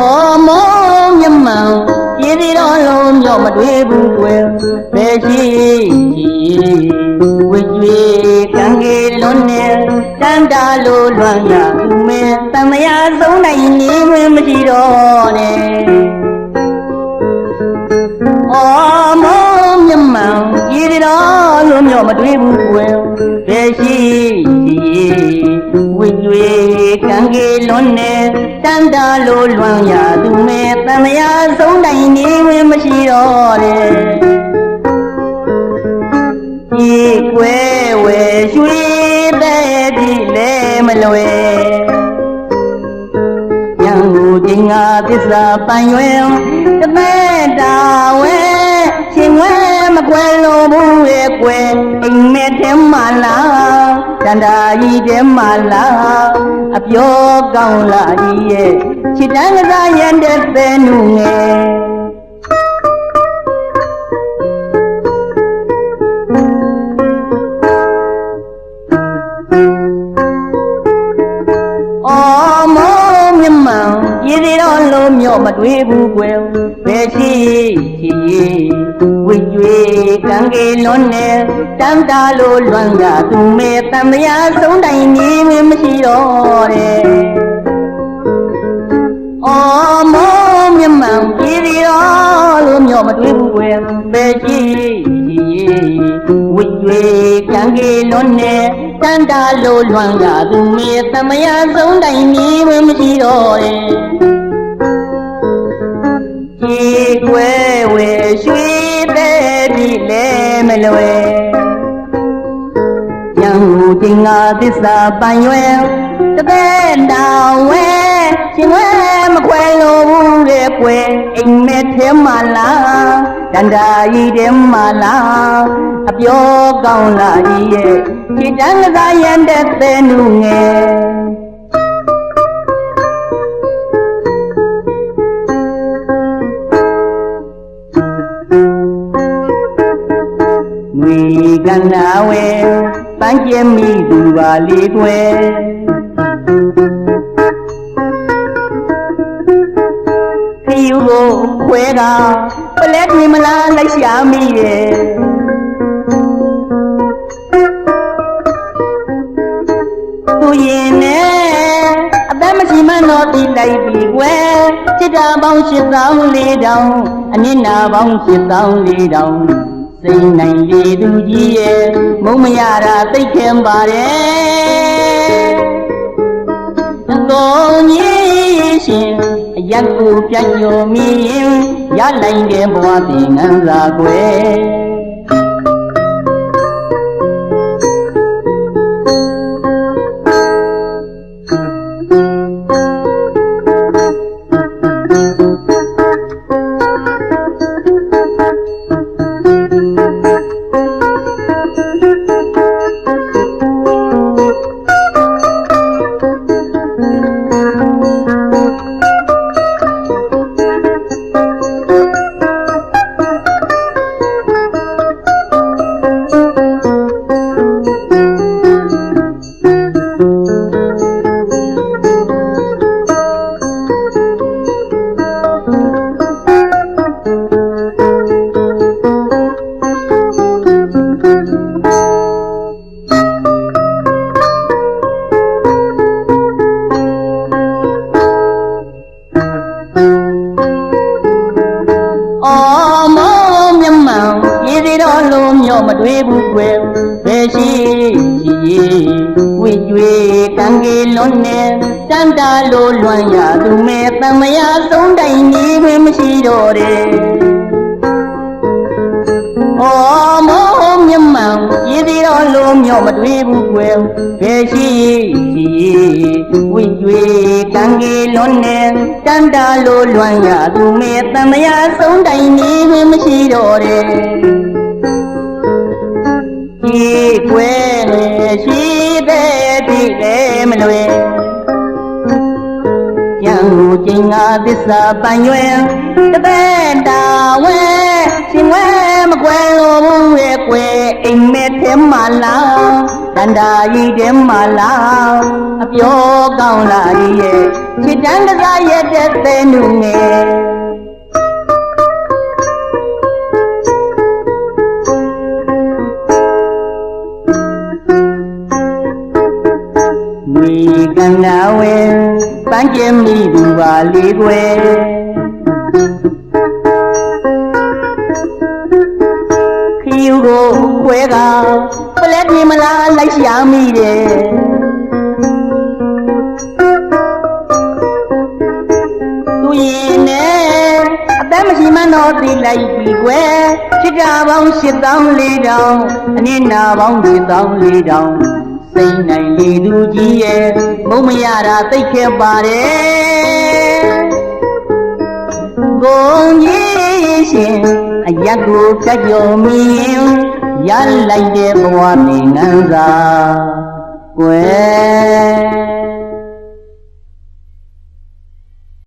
မောမောမြမံပြည်ပြည်တော်လုံးမြောက်မတွေ့ဘူးကွယ်ဘယ်ရှိဝိကျွေကံကြီးလုံးနဲ့တန်တာလိုလွမ်းရသူမဲသမယာသုံးနိုင်နေဝင်မရှိတော့နဲ့အော်မောမြမံပြည်ပြည်တော်လုံးမြောက်မတွေ့ဘူးကွယ်ဘယ်ရှိဝိကျွေကံကြီးလုံးနဲ့ တန်တာလိုလွမ်းရသူမဲတမယာဆုံးနိုင်နေဝင်မရှိတော့နဲ့ဒီကွယ်ဝဲရွှေတဲ့ဒီလဲမလွယ်ညံကိုချင်းငါသစ္စာပိုင်ရွယ်တသက်တာဝဲရှင်ဝဲမကွယ်လို့ဘူးရဲ့ကွယ်အိမ်မဲထဲမှာလားတ န်တာကြီးထဲမှာလားအပြောကောင်းလာကြီးရဲ့ချစ်တန်းကစားရတဲ့တဲ့နုငယ်အော်မောမြတ်မောင်ရည်သေးတော့လုံးမြော့မတွေ့ဘူးကွယ် ဘယ်ရှိရှိဝိကျွေကံကြီးလွန်နေတန်တာလိုလွမ်းကသူမဲတမယာဆုံးတိုင်နေမရှိတော့တဲ့အော်မောမြတ်မောင်ရည်သေးတော့လုံးမြော့မတွေ့ဘူးကွယ်ဘယ်ရှိရှိဝိကျွေကံကြီးလွန်နေတန်တာလိုလွမ်းကသူမဲတမယာဆုံးတိုင်နေမရှိတော့တဲ့ င်ငါသစ္စာပိုင်ရွယ်တသက်တောင်ဝဲရှင်ဝဲမခွဲလို့ဘူးတဲ့ကွယ်အိမ်မဲထဲမှာလားတန်တာကြီးထဲမှာလားအပြောကောင်းလာကြီးရဲ့ခြေတန်းကစားရန်တဲ့သဲနုငယ်ငွေကန္နာဝဲ ပန်းကျဲမိသူပါလေးကွယ်ခယူကိုခွဲတာပလက်တွေမလားလိုက်ရှာမိရဲ့သူရင်နဲ့အသက်မရှိမှန်းတော့ဒီလိုက်ပြီကွယ်စိတ်ဓာတ်ပေါင်း၈000လေးတောင်အနစ်နာပေါင်း၈000လေးတောင် စိတ်နိုင်လေသူကြီးရဲ့မုံမရတာသိတ်ခင်ပါတယ်အကုန်ကြီးရှင်အရက်ကိုပြန်ညိုမီရင်ရလိုက်တဲ့ဘဝသင်္ကန်းစာကွယ် မြတ်မောင်ရည်သေးတော့လုံးမြော့မတွေ့ဘူးကွယ်ဘယ်ရှိရှိဝိကျွေကံကြီးလွန်နေတန်တာလိုလွမ်းရသူမဲတမယာဆုံးတိုင်နေပဲမရှိတော့တဲ့အော်မောမြတ်မောင်ရည်သေး တော့လုံးမြော့မတွေ့ဘူးကွယ်ဘယ်ရှိရှိဝိကျွေကံကြီးလွန်နေတန်တာလိုလွမ်းရသူမဲတမယာဆုံးတိုင်နေပဲမရှိတော့တဲ့ဒီကွယ်နဲ့ရှိတဲ့ဒီလဲမလွယ်ကြံကိုချင်းငါသစ္စာပိုင်ရွယ်တသက်တာဝဲရှင်ဝဲမကွယ်လို့ဘူးရဲ့ကွယ်အိမ် တဲမလာတန်တာကြီးတဲမလာအပြောကောင်းလာရည်ရဲ့ချစ်တန်းတကားရဲ့တဲ့သဲနုငယ်မိကနာဝဲပန်းကျင်မိသူပါလေးွယ်ခီယူကိုခွဲကောင် လက်ပြမလားလိုက်ရှာမိတယ်သူရင်နဲ့အသက်မရှိမှန်းတော့သိလိုက်ပြီကွယ်ချစ်တာပေါင်း8400တောင်အနစ်နာပေါင်း7400စိတ်နိုင်လေသူကြီးရဲ့မုံမရတာသိခဲ့ပါတယ်ဂုံကြီးရှင်အရက်ကိုဖြတ်ကျော်မိရင် ရလိုက်တဲ့ဘဝသင်္ကန်းစာကွယ်